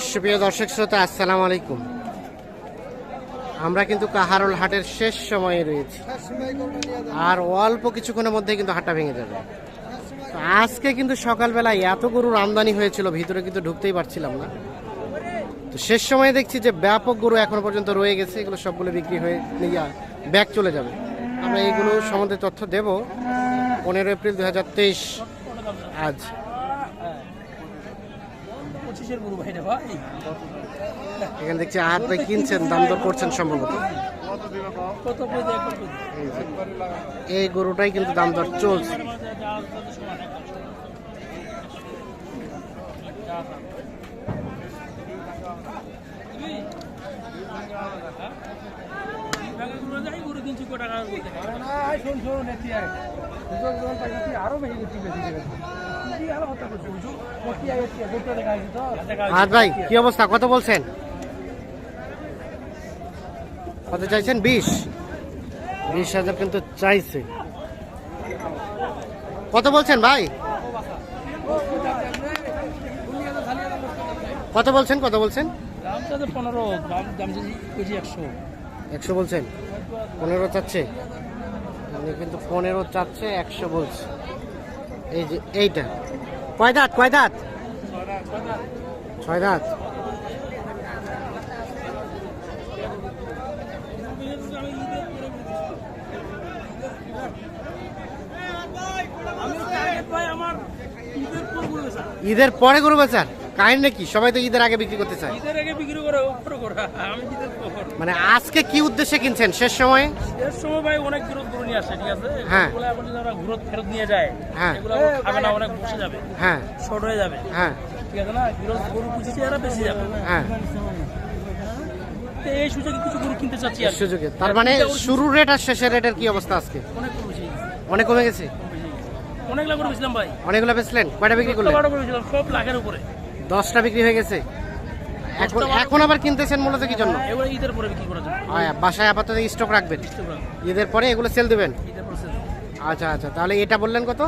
সুপ্রিয় দর্শক শ্রোতা, আসসালামু আলাইকুম। আমরা কিন্তু কাহারোল হাটের শেষ সময়ে রয়েছি। আর অল্প কিছুক্ষণের মধ্যে কিন্তু হাটটা ভেঙে যাবে। আজকে কিন্তু সকালবেলায় এত গরুর আমদানি হয়েছিল, ভিতরে কিন্তু ঢুকতেই পারছিলাম না। তো শেষ সময়ে দেখছি যে ব্যাপক গরু এখনও পর্যন্ত রয়ে গেছে, এগুলো সবগুলো বিক্রি হয়ে নিয়ে ব্যাগ চলে যাবে। আমরা এইগুলো সম্বন্ধে তথ্য দেব। পনেরো এপ্রিল দুই হাজার তেইশ, আজ। পঁচিশের গরু ভাই রে ভাই। এখানে দেখছি হাত ভাই কিনছেন দাম দর করছেন সম্ভবত। কত এই গরুটাই কিন্তু দাম দর চলছে। আরও বেশি। হাত ভাই, কি অবস্থা? কত বলছেন? কত চাইছেন? বিশ। বিশ হাজার কিন্তু চাইছে। কত বলছেন ভাই? কত বলছেন? কত বলছেন? একশো বলছেন। পনেরো চাচ্ছে। কিন্তু পনেরো চাচ্ছে, একশো বলছে। এই যে, এইটা। কয় দাঁত কয় দাঁত? ছয় দাঁত। ঈদের পরে করবে বেচা কাহিনী নাকি? সবাই তো ঈদের আগে বিক্রি করতে চায়। ঈদের আগে বিক্রি করে উপরে করা। আমি ঈদের মানে আজকে কি উদ্দেশ্যে কিনছেন? শেষ সময়ে? এর সময় ভাই অনেক গরু নিয়ে আসে ঠিক আছে? হ্যাঁ। এগুলো এখন যদি আমরা ঘুরত ফেরত নিয়ে যায় হ্যাঁ। এগুলো খাবে না অনেক বসে যাবে। হ্যাঁ। শর্ট হয়ে যাবে। হ্যাঁ। ঠিক আছে না? গরু এরা বেশি যাবে। হ্যাঁ। এই সুযোগে কিছু গরু কিনতে চাচ্ছি আর সুযোগে। তার মানে শুরুর রেট আর শেষের রেটের কি অবস্থা আজকে? অনেক অনেক কমে গেছে? অনেক লাখ গরু ভাই। অনেকগুলো বেচলেন? কয়টা বিক্রি করলেন? সব লাখের উপরে। দশটা বিক্রি হয়ে গেছে। এখন এখন আবার কিনতেছেন মূলত কি জন্য? এগুলো ঈদের পরে বিক্রি করার জন্য আয়, বাসায় আপাতত স্টক রাখবেন। ঈদের পরে এগুলো সেল দেবেন? আচ্ছা আচ্ছা তাহলে এটা বললেন কত।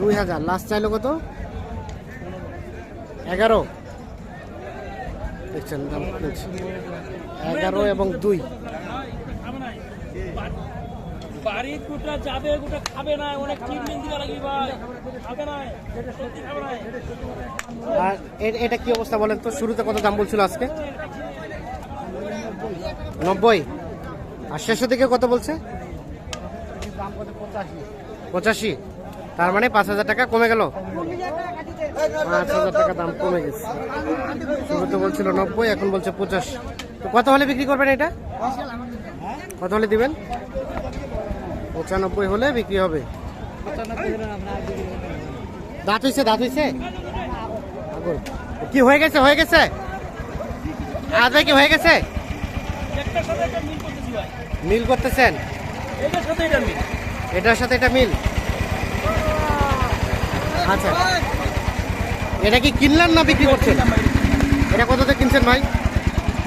দুই হাজার লাস্ট চাইলো কত? এগারো। দেখছেন এগারো এবং দুই। যাবে খাবে না, অনেক ট্রিটমেন্ট দিবা ভাই। খাবে না, সত্যি খাবে না। আর এটা কি অবস্থা বলেন তো? শুরুতে কত দাম বলছিল আজকে? নব্বই? আর শেষের দিকে কত বলছে? পঁচাশি। তার মানে পাঁচ হাজার টাকা কমে গেল। পাঁচ হাজার টাকা দাম কমে গেছে। শুরুতে বলছিল নব্বই, এখন বলছে পঁচাশি। তো কত হলে বিক্রি করবেন এটা? কত হলে দিবেন? পঁচানব্বই হলে বিক্রি হবে। দাঁত হয়েছে দাঁত আগর। কি হয়ে গেছে হয়ে গেছে? আজ ভাই কি হয়ে গেছে? মিল করতেছেন? এটার সাথে এটা মিল। আচ্ছা। এটা কি কিনলেন না বিক্রি করছেন? এটা কততে কিনছেন ভাই?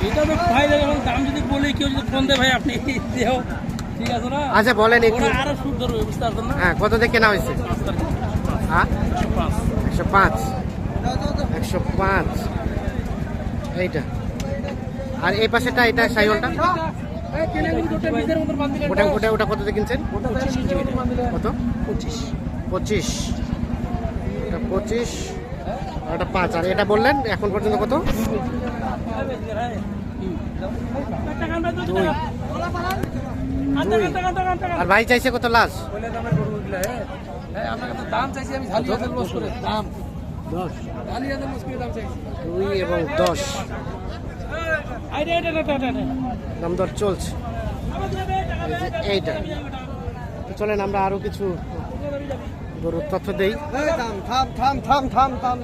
এটা তো ভাই দাম যদি বলি কেউ যদি ফোন দেয় ভাই আপনি না আচ্ছা বলেন একটু। হ্যাঁ কততে কেনা হয়েছে? হ্যাঁ? একশো পাঁচ। একশো পাঁচ। এইটা। আর এই পাশেটা এটা সাইকেলটা ওটা ওটা ওটা কততে কিনছেন। কত? পঁচিশ। পঁচিশ। এটা পঁচিশ আর এটা পাঁচ। আর এটা বললেন এখন পর্যন্ত কত? দুই। আর ভাই চাইছে কত লাশ? করে। দাম। দুই এবং দশ। দাম দর চলছে। এইটা। তো চলেন আমরা আরও কিছু গরুর তথ্য দেই। থাম থাম থাম থাম থাম।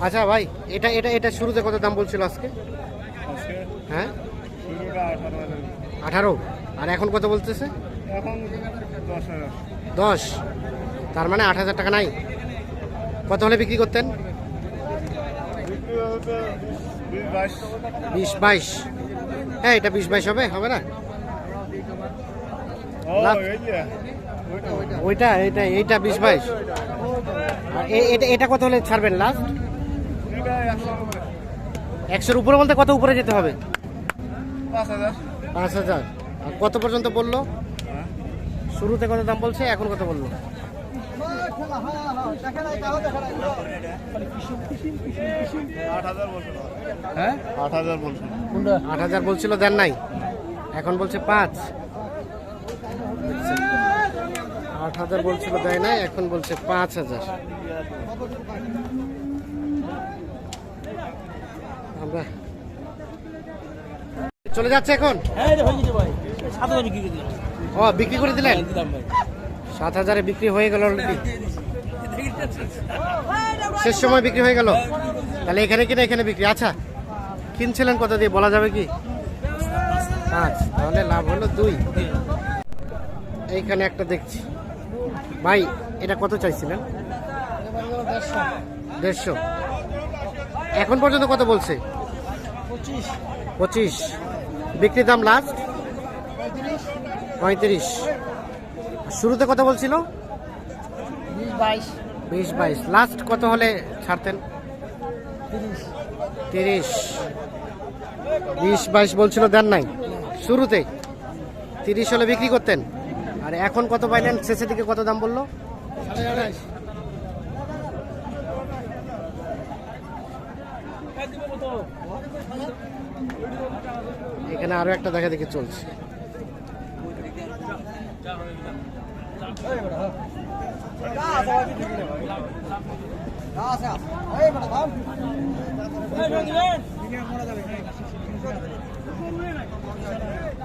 আচ্ছা ভাই এটা এটা এটা শুরুতে কত দাম বলছিল আজকে? হ্যাঁ? আঠারো? আর এখন কত বলতেছে? এখন দশ তার মানে আট হাজার টাকা নাই। কত হলে বিক্রি করতেন? বিশ বাইশ। হ্যাঁ এটা বিশ বাইশ হবে হবে না? ওইটা এইটা এইটা বিশ বাইশ। এটা এটা কত হলে ছাড়বেন লাস্ট একশোর উপরে বলতে কত উপরে যেতে হবে? পাঁচ হাজার। কত পর্যন্ত বলল? শুরুতে কত দাম বলছে এখন কত বলল? হ্যাঁ? আট হাজার বলছিল দেন নাই। এখন বলছে পাঁচ। আট হাজার বলছিল দেয় নাই এখন বলছে পাঁচ হাজার আমরা চলে যাচ্ছে এখন? হ্যাঁ হয়ে ও বিক্রি করে দিলেন? সাত হাজারে বিক্রি হয়ে গেল অলরেডি শেষ সময় বিক্রি হয়ে গেল? তাহলে এখানে কিনা এখানে বিক্রি? আচ্ছা কিনছিলেন কত দিয়ে? বলা যাবে কি? পাঁচ। তাহলে লাভ হলো দুই। এইখানে একটা দেখছি। ভাই এটা কত চাইছিলেন? দেড়শো। এখন পর্যন্ত কত বলছে? পঁচিশ। পঁচিশ। বিক্রির দাম লাস্ট পঁয়ত্রিশ। শুরুতে কত বলছিল? বিশ বাইশ। লাস্ট কত হলে ছাড়তেন? তিরিশ। বিশ বাইশ বলছিল দেন নাই? শুরুতে। তিরিশ হলে বিক্রি করতেন। আর এখন কত পাইলেন? শেষের দিকে কত দাম বলল? কত? এখানে আরও একটা দেখা দেখি চলছে।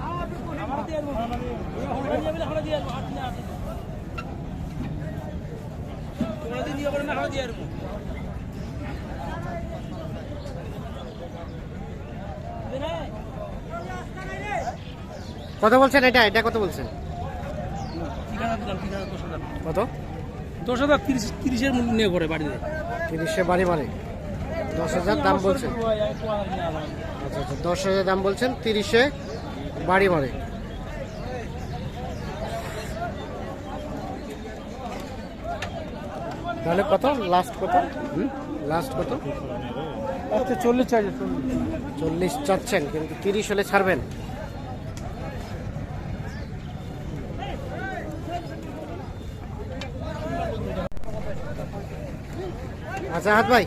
দিয়ে আসব। আমরা দিয়ে আসব, আমরা দিয়ে আসব। আর দিয়ে আসব। তোমরা যদি দিয়ে পারো না, আমরা দিয়ে আসব। দিবে না? কত বলছেন এটা? এটা কত বলছেন। কত? দশ হাজার তিরিশ তিরিশের মূল্য নিয়ে করে বাড়িতে তিরিশে বাড়ি মারে দশ হাজার দাম বলছেন। আচ্ছা আচ্ছা দশ হাজার দাম বলছেন, তিরিশে বাড়ি মারে তাহলে কত? লাস্ট কত? লাস্ট কত? আচ্ছা চল্লিশ চার্জে চল্লিশ। চাচ্ছেন কিন্তু তিরিশ হলে ছাড়বেন। আচ্ছা হাত ভাই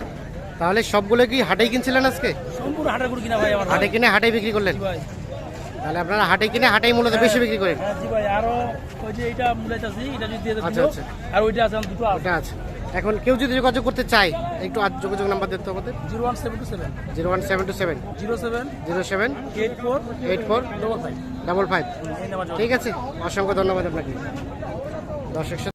তাহলে সবগুলো কি হাটেই কিনছিলেন আজকে? সম্পূর্ণ হাটের করে কিনা ভাই আমার হাটে কিনে হাটে বিক্রি করলেন? ভাই। তাহলে আপনারা হাটে কিনে হাটেই মূলত বেশি বিক্রি করেন। হ্যাঁ জি ভাই আরও ওই যে এটা মূলাইতে আছে এটা যদি দিয়ে আচ্ছা, আচ্ছা। আর ওইটা আছে দুটো আছে। এখন কেউ যদি যোগাযোগ করতে চায় একটু আজ যোগাযোগ নাম্বার দিতে আমাদের। Zero one seven two seven. Zero one seven two seven. Zero seven. Zero seven. Eight four. Eight four. Double five. Double five. ঠিক আছে অসংখ্য ধন্যবাদ আপনাকে। দর্শক